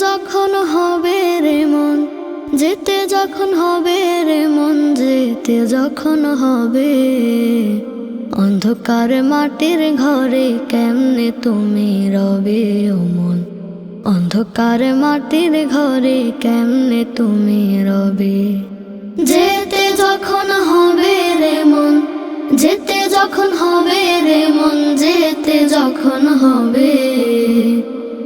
যখন হবে রে মন, যেতে যখন হবে রে মন, যেতে যখন হবে। অন্ধকার মাটির ঘরে কেমনে তুমি রবে ও মন? অন্ধকার মাটির ঘরে কেমনে তুমি রবে? যেতে যখন হবে রে মন, যেতে যখন হবে রে মন, যেতে যখন হবে।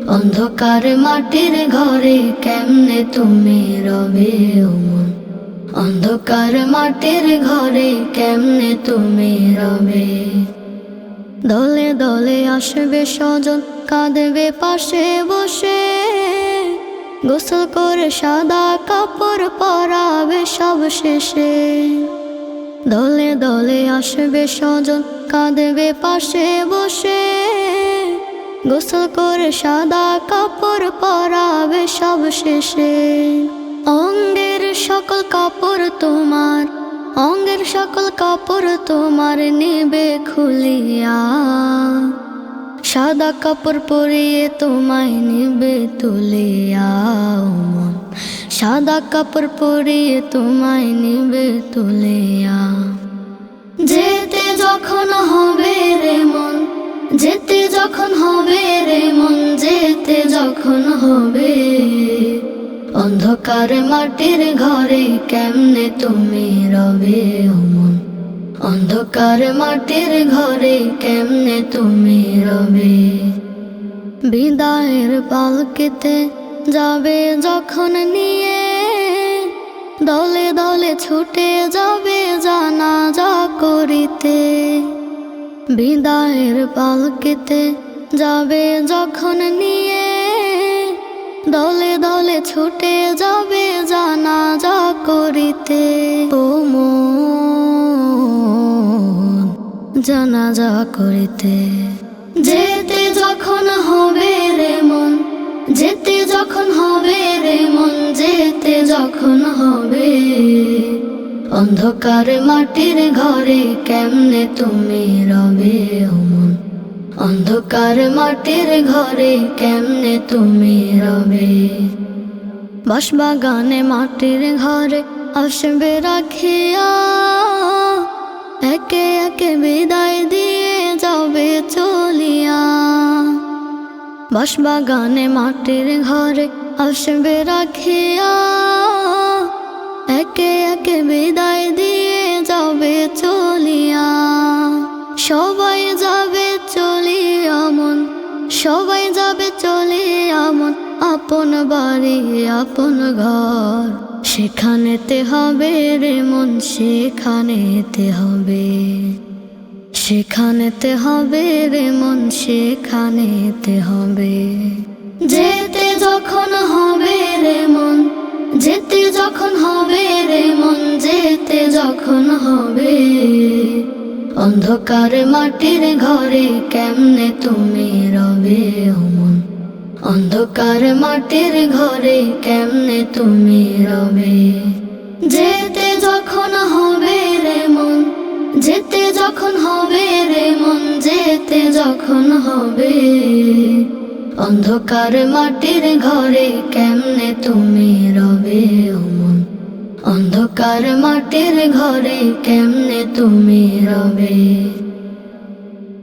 অন্ধকার মাটির ঘরে কেমনে তুমি রবে ও মন? অন্ধকার মাটির ঘরে কেমনে তুমি রবে? দলে দলে আসবে স্বজন, কাঁদবে পাশে বসে। গোসল করে সাদা কাপড় পরাবে সব শেষে। দলে দলে আসবে স্বজন, কাঁদবে পাশে বসে। গোসল করে সাদা কাপড় পরাবে সব শেষে। অঙ্গের সকল কাপড় তোমার, অঙ্গের সকল কাপড় তোমার নেবে খুলিয়া। সাদা কাপড় পরিয়ে তোমায় নেবে তুলিয়া সাদা কাপড় পরিয়ে তোমায় নেবে তুলিয়া। যেতে যখন হবে রে মন, যেতে যখন হবে। অন্ধকার মাটির ঘরে কেমনে তুমি রবে ও মন? অন্ধকার মাটির ঘরে কেমনে তুমি রবে? বিদায়ের পালকিতে যাবে যখন নিয়ে, দলে দলে ছুটে যাবে জানা যা করিতে। বিদায়ের পালকিতে যাবে যখন নিয়ে। দলে দলে ছুটে যাবে জানা যা করিতে জানা যা করিতে। যেতে যখন হবে রে মন, যেতে যখন হবে রে মন, যেতে যখন হবে। অন্ধকার মাটির ঘরে কেমনে তুমি রবে ও মন? অন্ধকার মাটির ঘরে কেমনে তুমি রবে? বাঁশবাগানে মাটির ঘরে আসবে রাখিয়া, একে একে বিদায় দিয়ে যাবে চলিয়া। বাঁশবাগানে মাটির ঘরে আসবে রাখিয়া একে একে বিদায় দিয়ে যাবে চলিয়া। সবাই যাবে চলিয়া মন, সবাই যাবে চলিয়া মন, আপন বাড়ি, আপন ঘর। সেখানেতে হবে রে মন, সেখানেতে হবে। সেখানেতে হবে রে মন, সেখানেতে হবে। যেতে যখন হবে রে মন, যেতে যখন যখন হবে? অন্ধকার মাটির ঘরে কেমনে তুমি রবে ও মন অন্ধকার মাটির ঘরে কেমনে তুমি রবে? যেতে যখন হবে রে মন, যেতে যখন হবে রে মন, যেতে যখন হবে। অন্ধকার মাটির ঘরে কেমনে তুমি রবে ও মন অন্ধকার মাটির ঘরে কেমনে তুমি রবে?